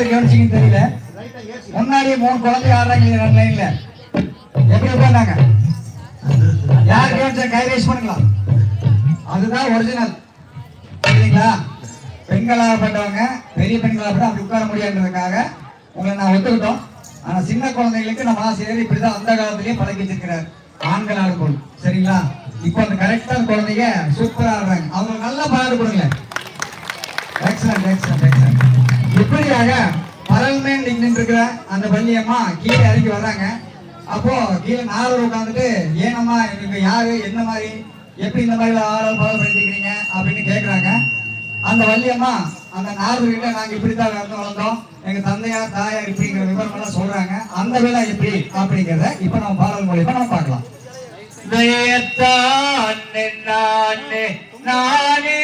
கவனிச்சீங்கன்னு தெரியல. முன்னாடி மூணு குழந்தை ஆடுறாங்க ரெண்டு லைன்ல எப்படி உட்காந்தாங்க யார் கவனிச்சா கை ரைஸ் பண்ணுங்களா அதுதான் ஒரிஜினல் சரிங்களா பெண்களாகப்பட்டவங்க பெரிய பெண்களாகப்பட்ட அப்படி உட்கார முடியாதுன்றதுக்காக உங்களை நான் ஒத்துக்கிட்டோம். ஆனால் சின்ன குழந்தைகளுக்கு நம்ம ஆசிரியர் இப்படிதான் அந்த காலத்திலேயே பழக்கி வச்சிருக்கிறார் ஆண்கள் ஆடுபோல் சரிங்களா? இப்போ அந்த கரெக்டான குழந்தைங்க சூப்பராக ஆடுறாங்க அவங்க நல்லா பாடு கொடுங்க எக்ஸலண்ட் எக்ஸலண்ட் எக்ஸலண்ட் இப்படியாக பரல்மேன் நின்று இருக்கிற அந்த வள்ளியம்மா கீழே இறங்கி வர்றாங்க. அப்போ கீழே நாலு உட்காந்துட்டு ஏனம்மா நீங்க யாரு? என்ன மாதிரி? எப்படி இந்த மாதிரி ஆளால் ஃபாலோ பண்ணிருக்கீங்க அப்படின்னு கேக்குறாங்க. அந்த வள்ளியம்மா அந்த நாரதர்கிட்ட நாங்க இப்படித்தான் வளர்ந்து வளர்ந்தோம். எங்க தந்தையார் தாயார் இப்படிங்கிற விவரம் எல்லாம் சொல்றாங்க. அந்த வேலை எப்படி அப்படிங்கிறத இப்ப நம்ம பாடல் மூலியமா நம்ம பார்க்கலாம். நானே நானே